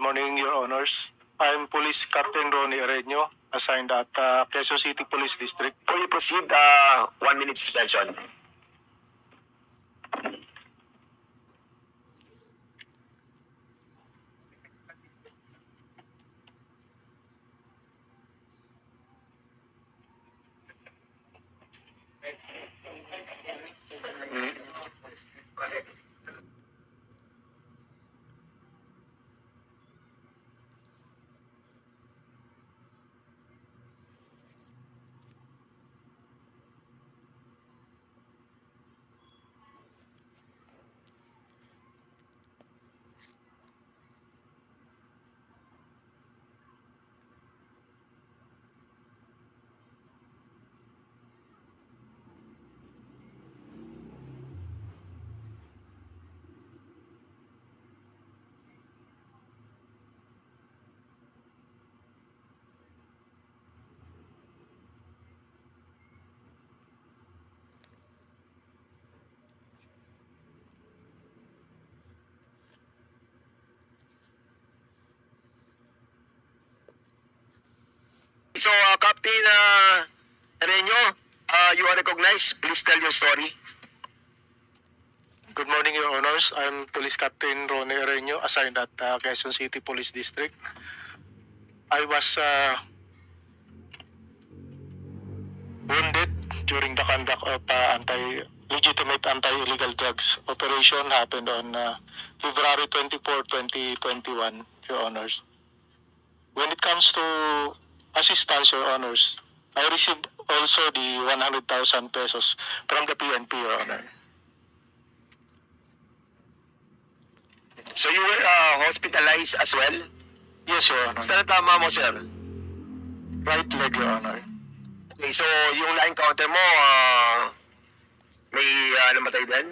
morning, Your Honors. I'm Police Captain Ronnie Areño, assigned at uh, Quezon City Police District. Before you proceed, uh, one minute suspension. So, uh, Captain uh, Areño, uh, you are recognized. Please tell your story. Good morning, Your Honors. I'm Police Captain Ronnie Areño, assigned at uh, Quezon City Police District. I was uh, wounded during the conduct of uh, anti legitimate anti-illegal drugs operation happened on uh, February 24, 2021, Your Honors. When it comes to assistance, Your Honors, I received also the 100,000 pesos from the PNP, Your Honor. So, you were uh, hospitalized as well? Yes, Your Honor. Ang tama mo, sir? Right leg, Your Honor. Okay, so yung line counter mo, uh, may uh, namatay din?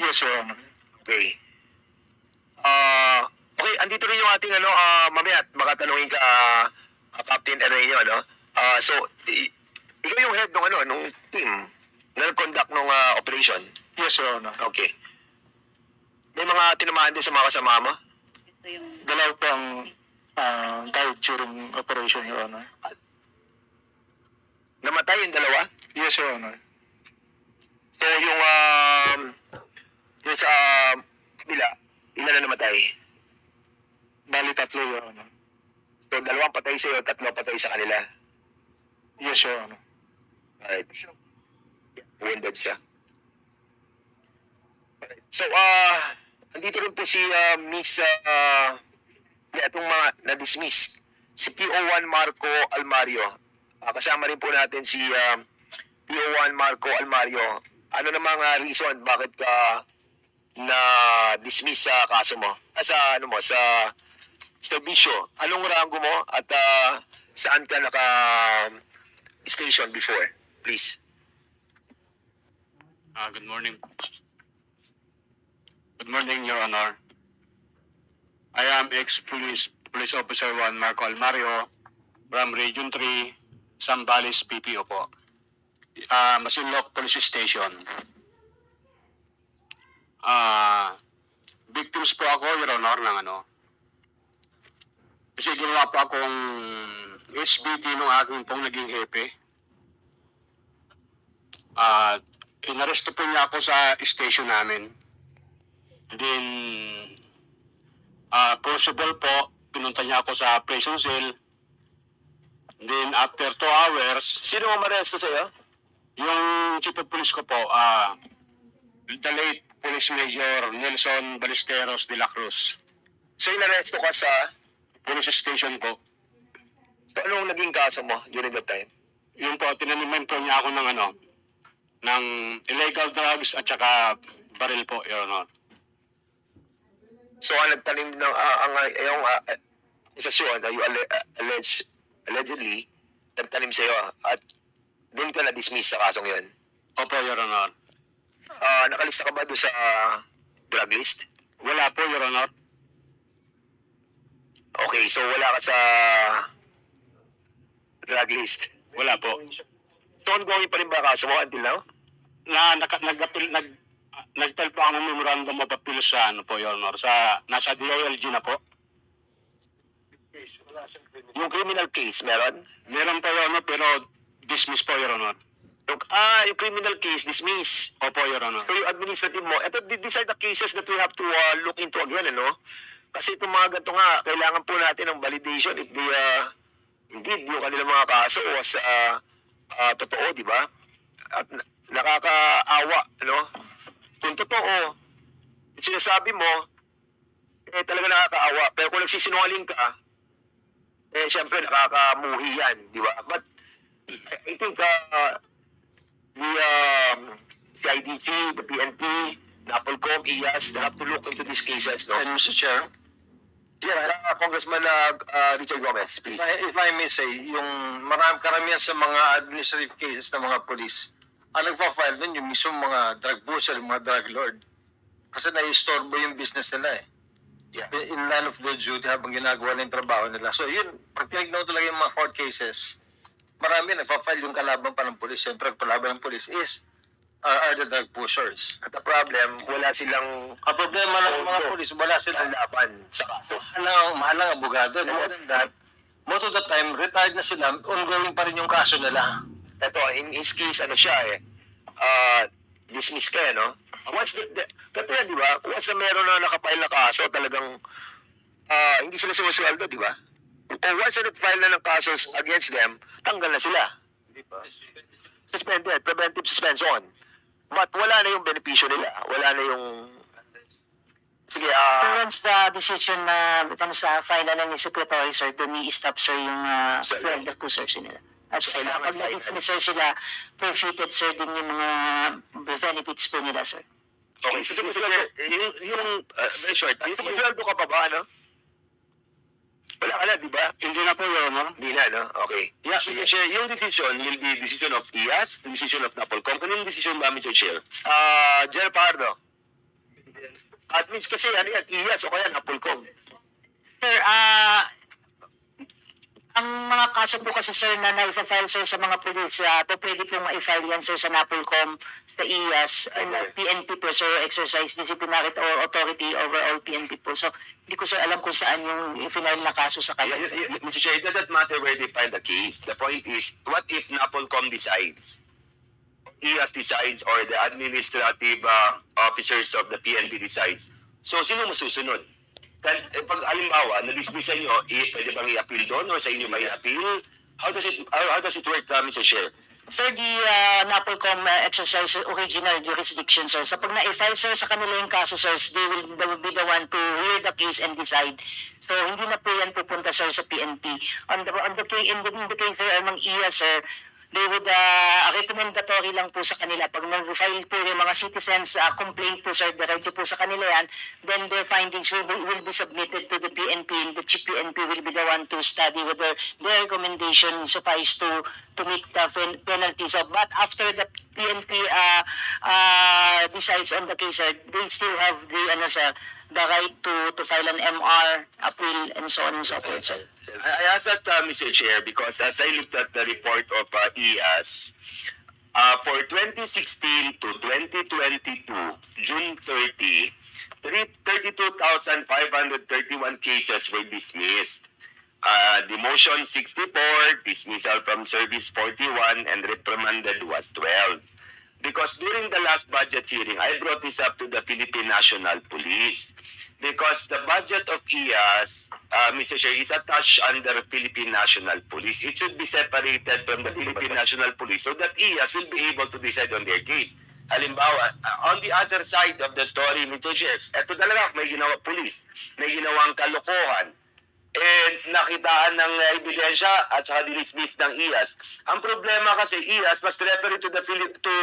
Yes, Your Honor. Okay. Ah, okay, andito rin yung ating ano, ah, mamaya, baka tanungin ka, ah, Captain Areño, ano? Ah, so, ikaw yung head ng ano, nung team na nag-conduct ng ah, operation. Yes, Your Honor. Okay. May mga tinamaan din sa mga kasama mo? Dalaw po ang uh, died during operation, Your Honor. Namatay yung dalawa? Yes, Your Honor. So, yung, um, yung sa kabila, ilan na namatay? Bali tatlo, Your Honor. So, dalawang patay sa'yo, tatlo patay sa kanila. Yes, Your Honor. Alright. Wounded siya. Alright. So, ah, andito rin po si ah, Miss, uh, itong mga na-dismiss. Si PO1 Marco Almario. Ah, kasama rin po natin si ah, PO1 Marco Almario. Ano namang ah, reason bakit ka na-dismiss sa kaso mo? Sa ano mo, sa serbisyo. Anong rango mo at ah, saan ka naka station before? Please. Ah, good morning. Good morning, Your Honor. I am ex-police police officer Juan Marco Almario from Region 3, Zambales, PPO po. Ah, Masinloc Police Station. Ah, victims po ako, Your Honor, ng ano. Kasi ginawa po akong SBT nung aking pong naging hepe. Ah, inaresto po niya ako sa station namin. Then, ah possible po, pinunta niya ako sa prison cell. Then, after two hours, Sino ang maresto sa'yo? yung chief of police ko po, ah, the late Police Major Nelson Ballesteros de la Cruz. So, inaresto ka sa... Police station po. So, anong naging kaso mo during that time? Yun po, tinaniman po niya ako ng ano, ng illegal drugs at saka baril po, Your Honor. So, ang nagtanim ng... Uh, ang uh, yung uh, akusasyon na you alle- uh, allege, allegedly nagtanim sa'yo at doon ka na-dismiss sa kasong yun. Opo, Your Honor. Ah, nakalista ka ba doon sa drug list? Wala po, Your Honor. Okay, so wala ka sa drug list. Wala po. So, ongoing pa rin ba kaso mo until now? na nag nag nag nag-file po ako ng memorandum of appeal sa ano po, Your Honor, sa nasa DILG na po. Yung criminal case, meron? Meron po, Your Honor, pero dismiss po, Your Honor. Yung, ah, yung criminal case, dismiss. Opo, Your Honor. So yung administrative mo, ito, these are the cases that we have to uh, look into again, ano? Kasi itong mga ganito nga, kailangan po natin ng validation if they, uh, indeed, yung kanilang mga kaso was uh, uh, totoo, di ba? At na- nakakaawa, ano? Kung totoo, sinasabi mo, eh talaga nakakaawa. Pero kung nagsisinungaling ka, eh syempre nakakamuhi yan, di ba? But I think uh, the um, CIDG, the PNP, NAPOLCOM, IAS, they have to look into these cases, no? And Mr. Chair, Yeah, uh, Congressman uh, uh, Richard Gomez, please. if I, if I may say, yung marami karamihan sa mga administrative cases ng mga polis, ang nagpa-file nun yung mismo mga drug yung mga drug lord. Kasi nai-istorbo yung business nila eh. Yeah. In in line of their duty habang ginagawa ng trabaho nila. So yun, pag tinignan talaga yung mga court cases, marami nagpa-file yung kalaban pa ng polis. Siyempre, kalaban ng polis is are, are the drug pushers. At the problem, wala silang Ang problema ng mga polis, wala silang laban sa kaso. mahalang, mahalang abogado. More than that, most of the time, retired na sila, ongoing pa rin yung kaso nila. Ito, in his case, ano siya eh, uh, dismiss ka eh, no? Once, the, the, katulad, di ba? Once na meron na nakapile na kaso, talagang ah, hindi sila sumusweldo, di ba? O once na nag-file na ng kasos against them, tanggal na sila. Suspended, preventive suspension. But wala na yung benepisyo nila. Wala na yung... Sige, ah... once the decision na uh, sa final ng secretary, sir, doon i-stop, sir, yung uh, Sir. well, po, sir, nila. At So, sir, kailangan pag tayo- na-dismiss, sir, sila, forfeited, sir, din yung mga benefits po nila, sir. Okay, so sige, sige, yung, yung uh, very short, yung sumusweldo ka pa ba, ano? Wala ka na, di ba? Hindi na po, Your Honor. Hindi na, no? Okay. Yeah, Mr. Chair, yung decision will be decision of IAS, decision of NAPOLCOM. Kanino decision ba, Mr. Chair? Ah, Jer Pardo. Admins kasi, ano yan, IAS o kaya Napolcom. Sir, ah, kaso po kasi, sir, na na-file, sir, sa mga police, uh, po pwede pong ma-file yan, sir, sa NAPOLCOM, sa IAS, and uh, PNP po, sir, exercise disciplinary authority over all PNP po. So, hindi ko, sir, alam kung saan yung final na kaso sa Y- kanya. y- y- Mr. Chair, it doesn't matter where they file the case. The point is, what if NAPOLCOM decides? IAS decides or the administrative uh, officers of the PNP decides. So, sino mo Kan, eh, pag halimbawa, na-dismissan nyo, i- pwede bang i-appeal doon or sa inyo ba i-appeal? How does it how, how does it work, uh, Mr. Chair? Sir, the uh, NAPOLCOM uh, exercise original jurisdiction, sir. So pag na-file, sir, sa kanila yung kaso, sir, they will, they will be the one to hear the case and decide. So hindi na po yan pupunta, sir, sa PNP. On the, on the, in the, in the case, sir, ng iya, sir, they would, uh, recommendatory lang po sa kanila. Pag nag-file po yung mga citizens uh, complaint po, sir, directly po sa kanila yan, then their findings will be, will be submitted to the PNP and the chief PNP will be the one to study whether their recommendation suffice to to make the pen- penalty. So, but after the PNP uh, uh, decides on the case, sir, they still have the, ano, sir, the right to, to file an MR, appeal, and so on and so forth. I I ask that, uh, Mr. Chair, because as I looked at the report of uh, IAS, uh, for 2016 to 2022, June 30, three- 32,531 cases were dismissed. Uh, demotion 64, dismissal from service 41, and reprimanded was 12. Because during the last budget hearing, I brought this up to the Philippine National Police. Because the budget of IAS, uh, Mr. Chair, is attached under Philippine National Police. It should be separated from the Philippine National Police so that IAS will be able to decide on their case. Halimbawa, uh, on the other side of the story, Mr. Chair, eto talaga, may ginawa police, may ginawang kalokohan, and nakitaan ng uh, ebidensya at saka dinismiss ng IAS. Ang problema kasi IAS must refer to the Phili- to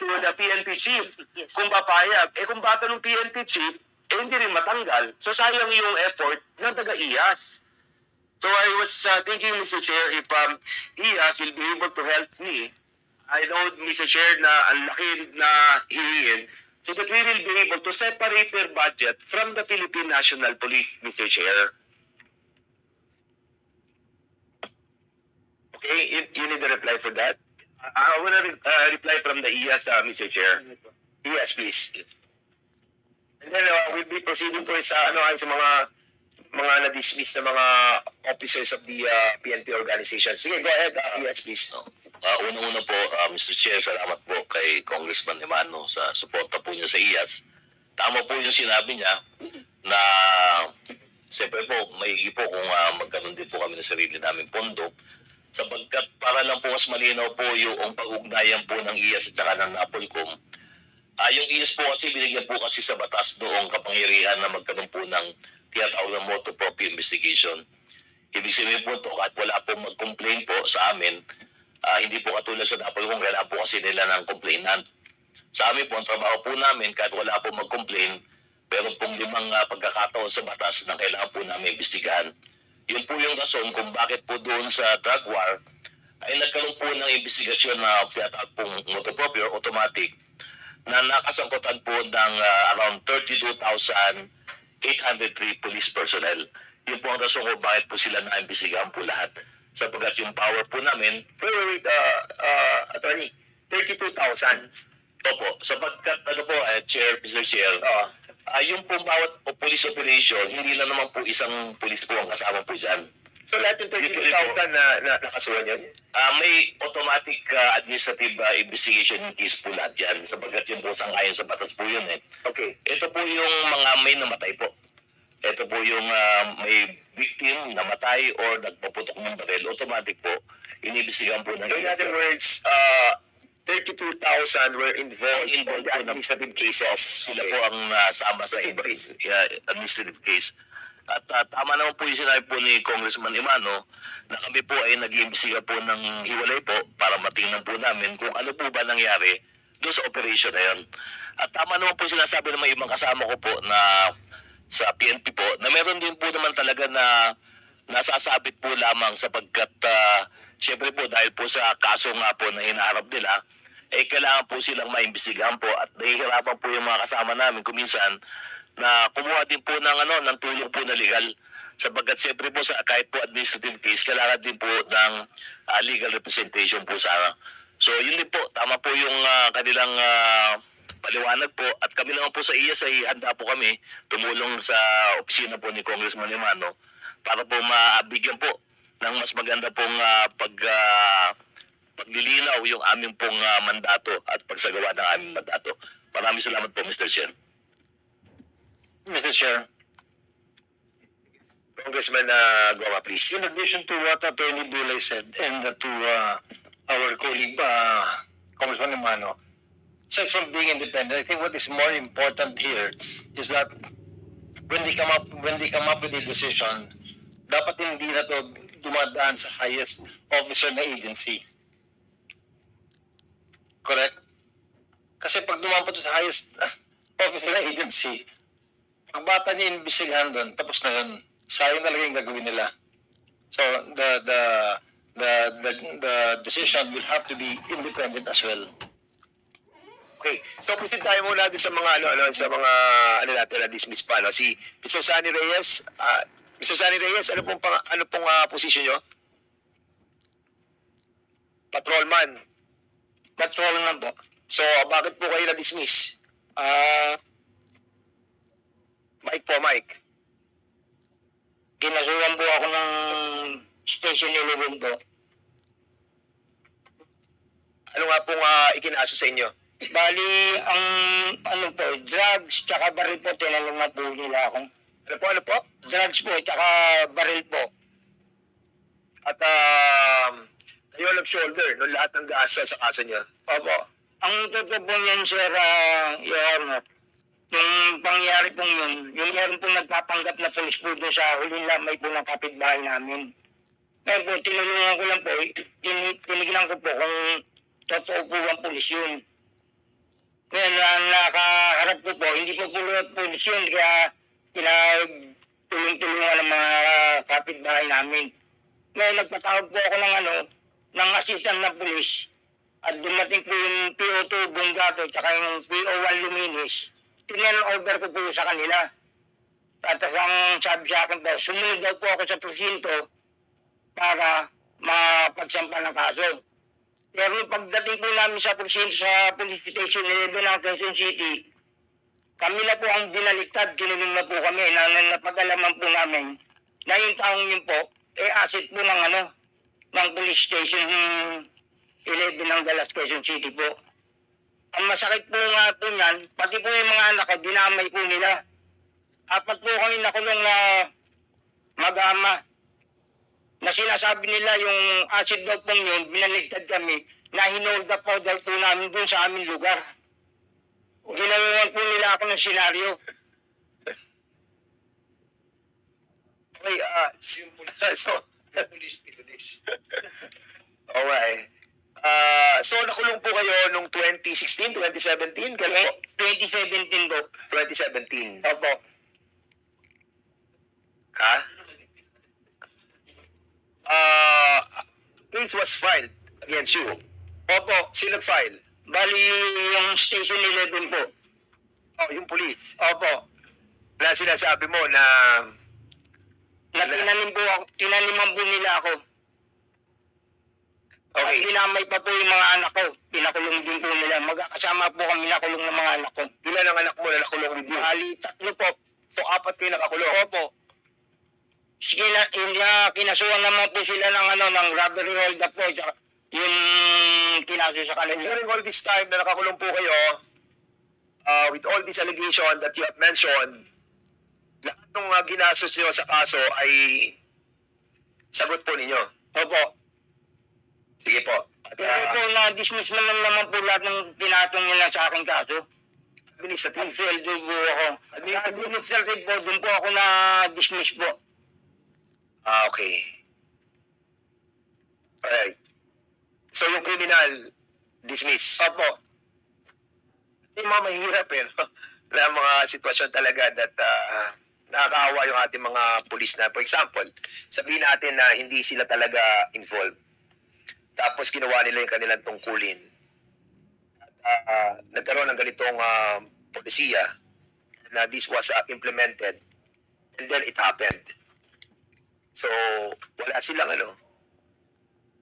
to the PNP chief Yes. kung papayag. Eh kung bata ng PNP chief, eh hindi rin matanggal. So sayang yung effort ng taga IAS. So I was uh, thinking, Mr. Chair, if um, IAS will be able to help me, I know, Mr. Chair, na ang laki na hihingin, so that we will be able to separate their budget from the Philippine National Police, Mr. Chair. Okay, you, you need a reply for that? I, I want to re- uh, reply from the IAS, uh, Mr. Chair. Yes, please. And then uh, we'll be proceeding po sa ano sa mga mga na-dismiss na mga officers of the uh, PNP organization. Sige, go ahead, uh, yes, please. Uh, unang-una po, uh, Mr. Chair, salamat po kay Congressman Emano sa suporta po niya sa IAS. Tama po yung sinabi niya na siyempre po, may po kung uh, magkaroon din po kami ng sarili naming pondo sapagkat para lang po mas malinaw po yung pag-ugnayan po ng IAS at saka ng NAPOLCOM. Ah, yung IAS po kasi binigyan po kasi sa batas noong kapangyarihan na magkaroon po ng tinatawag na motu proprio investigation. Ibig sabihin po ito, kahit wala po mag-complain po sa amin, ah, hindi po katulad sa NAPOLCOM, kailangan po kasi nila ng complainant. Sa amin po, ang trabaho po namin, kahit wala po mag-complain, meron pong limang ah, pagkakataon sa batas na kailangan po namin imbestigahan. Yun po yung rason kung bakit po doon sa drug war ay nagkaroon po ng investigasyon na tinatawag pong motu proprio automatic na nakasangkutan po ng ah, around 32,803 police personnel. Yun po ang rason kung bakit po sila naimbestigahan po lahat. Sapagkat yung power po namin, wait, uh, uh, attorney, 32,000. Opo, sapagkat ano po, eh, Chair, Mr. Chair, Uh, ah, yung pong bawat police operation, hindi lang naman po isang police po ang kasama po dyan. so lahat yung 32,000 na, na nakasuhan yun? Ah, may automatic ah, administrative ah, investigation case po lahat yan sapagkat yun po sangayon sa batas po yun eh. Okay. Ito po yung mga may namatay po. Ito po yung ah, may victim namatay or nagpaputok ng baril. Automatic po, inibisigan po ng So in other words, uh, 32,000 were involved in the administrative cases. sila po ang nasama sa Increase. yeah, administrative case. At ah, tama naman po yung sinabi po ni Congressman Imano na kami po ay nag-iimbestiga po ng hiwalay po para matingnan po namin kung ano po ba nangyari doon sa operation na yun. At tama naman po sinasabi ng mga ibang kasama ko po na sa PNP po na meron din po naman talaga na nasasabit po lamang sapagkat uh, siyempre po dahil po sa kaso nga po na hinaharap nila eh kailangan po silang maimbestigahan po at nahihirapan po yung mga kasama namin kuminsan na kumuha din po ng ano ng tulong po na legal sapagkat siyempre po sa kahit po administrative case kailangan din po ng ah, legal representation po sana. So yun din po tama po yung ah, kanilang ah, paliwanag po at kami naman po sa IAS ay handa po kami tumulong sa opisina po ni Congressman Emano para po mabigyan po ng mas maganda pong ah, pag ah, paglilinaw yung aming pong ah, mandato at pagsagawa ng aming mandato. Maraming salamat po Mr. Chair. Mr. Chair, Congressman uh, Goma, please. in addition to what Attorney Dulay said and to uh, our colleague uh, Congressman Emano, aside from being independent, I think what is more important here is that when they come up when they come up with a decision, dapat hindi na to dumadaan sa highest officer na agency. Correct? Kasi pag dumaan pa sa highest officer na agency, pag bata niya imbisigahan doon, tapos na yun. Sayang talaga yung gagawin nila. So the the the the, the decision will have to be independent as well. Okay. So proceed tayo muna din sa mga ano ano sa mga ano natin na dismiss pa no. Si Mr. Sani Reyes, ah, Mr. Sani Reyes, ano pong pang, ano pong ah, position niyo? Patrolman. Patrolman po. So bakit po kayo na-dismiss? Ah, Mike po, Mike. kinasuhan po ako ng station 11 po. Ano nga pong ah, ikinaso sa inyo? Bali, ang ano po, drugs tsaka baril po, tinanong na po nila akong Ano po, ano po? drugs po, tsaka baril po. At um, kayo nag-shoulder no lahat ng gasa sa kaso niyo. Opo. Ang totoo po niyan, sir, uh, Your yung pangyari pong yun, yung meron pong nagpapanggap na polis po doon sa huling lamay po ng kapitbahay namin. Ngayon po, tinulungan ko lang po, tin tinignan ko po kung totoo po ang polis yun. Ngayon, ang nakaharap ko po, hindi po po polis yun, kaya pinagtulong-tulungan ng mga kapitbahay namin. Ngayon, nagpatawag po ako ng ano, ng assistant na polis at dumating po yung PO2 Bungato tsaka yung PO1 Luminis, tinel over ko po sa kanila. At ang sabi sa akin po, sumunod daw po ako sa presinto para mapagsampa ng kaso. Pero pagdating po namin sa presinto sa police station 11 ng Quezon City, kami na po ang binaliktad, kinulong na po kami, na, na napag-alaman po namin na yung taong yun po, eh asset po ng ano, ng police station 11 ng Galas, Quezon City po. Ang masakit po nga po niyan, pati po yung mga anak dinamay po nila. Apat po kami nakulong na mag-ama na sinasabi nila yung acid daw pong yun, binaligtad kami, na hinold up po daw po namin dun sa aming lugar. Ginawan po nila ako ng senaryo. Okay, ah, simple. So, Alright. Ah, so nakulong po kayo nung 2016, 2017, kailan po? 2017 po. 2017. Opo. Ha? Ah, case was filed against you. Opo, sino nag-file? Bali yung station 11 po. Oh, yung police. Opo. Na sinasabi mo na Na tinanim po ako, tinaniman po nila ako. At okay, pinamay pa po yung mga anak ko. Pinakulong din po nila. Magkakasama po kami nakulong ng mga anak ko. ilan ang anak mo na nakulong you? Bali, tatlo po. So apat kayo nakakulong. Opo. Sige na, na, kinasuhan naman po sila ng ano, ng robbery hold up po. Tsaka yung kinaso sa kanila. During all this time na nakakulong po kayo, uh, with all these allegations that you have mentioned, lahat ng uh, ginasos niyo sa kaso ay sagot po ninyo. Opo. Sige po. At, Pero uh, po, na-dismiss naman naman po lahat ng tinatong nila sa aking kaso. administrative. Nag-sweldo po ako. Administrative po, doon po ako na-dismiss po. Ah, okay. Alright. So yung criminal, dismiss. Opo. Yung mga mahirap eh, no? na mga sitwasyon talaga that uh, nakakaawa yung ating mga pulis na, for example, sabihin natin na hindi sila talaga involved. Tapos ginawa nila yung kanilang tungkulin. At uh, nagkaroon ng ganitong uh, polisiya na this was uh, implemented and then it happened. So, wala silang ano,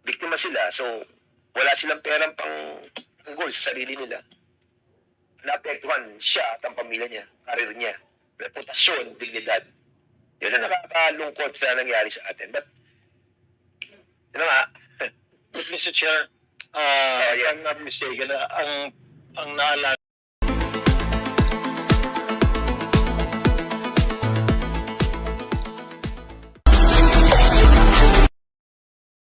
biktima sila. So, wala silang perang pang tanggol sa sarili nila naapektuhan siya at ang pamilya niya, karir niya, reputasyon, dignidad. Yun ang nakakalungkot na nangyari sa atin. But, yun na nga, Mr. Chair, uh, Oh, yeah. I'm not mistaken, ang ang naalala